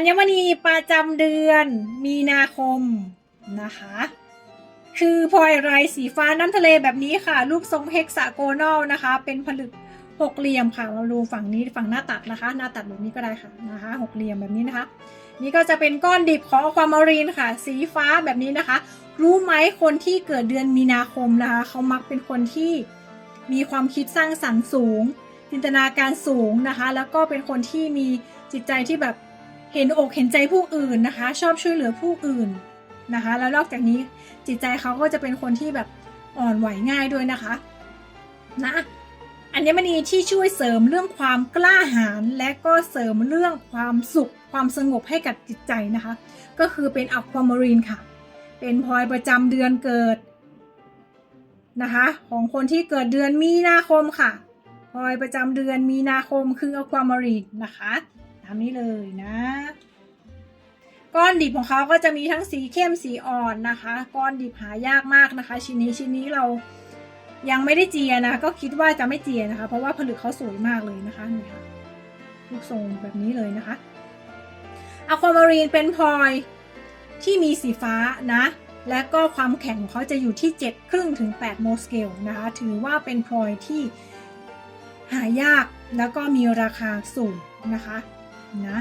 อัญมณีประจำเดือนมีนาคมนะคะ คือพลอยไรสีฟ้าน้ำทะเลแบบนี้ค่ะ รูปทรงเฮกซาโกนอลนะคะ เป็นผลึกหกเหลี่ยมค่ะ เราดูฝั่งนี้ฝั่งหน้าตัดนะคะ หน้าตัดแบบนี้ก็ได้ค่ะนะคะหกเหลี่ยมแบบนี้นะคะ นี่ก็จะเป็นก้อนดิบของความมารีนค่ะ สีฟ้าแบบนี้นะคะ รู้ไหมคนที่เกิดเดือนมีนาคมนะคะเขามักเป็นคนที่มีความคิดสร้างสรรค์สูง จินตนาการสูงนะคะ แล้วก็เป็นคนที่มีจิตใจที่แบบ เห็นอกเห็นใจผู้อื่นนะคะ ชอบช่วยเหลือผู้อื่นนะคะ แล้วนอกจากนี้จิตใจเขาก็จะเป็นคนที่แบบอ่อนไหวง่ายด้วยนะคะนะอัญมณีที่ช่วยเสริมเรื่องความกล้าหาญและก็เสริมเรื่องความสุขความสงบให้กับจิตใจนะคะ ก็คือเป็นอะความารีนค่ะ เป็นพลอยประจำเดือนเกิดนะคะ ของคนที่เกิดเดือนมีนาคมค่ะพลอยประจำเดือนมีนาคมคืออะความารีนนะคะตามนี้เลยนะ ก้อนดิบของเขาก็จะมีทั้งสีเข้มสีอ่อนนะคะ ก้อนดิบหายากมากนะคะ ชิ้นนี้ชิ้นนี้เรายังไม่ได้เจียนะ ก็คิดว่าจะไม่เจียนะคะ เพราะว่าผลึกเขาสวยมากเลยนะคะนี่ค่ะรูปทรงแบบนี้เลยนะคะอะความารีนเป็นพลอยที่มีสีฟ้านะ และก็ความแข็งของเขาจะอยู่ที่7ครึ่งถึง8โมสเกลนะคะ ถือว่าเป็นพลอยที่หายากแล้วก็มีราคาสูงนะคะนะ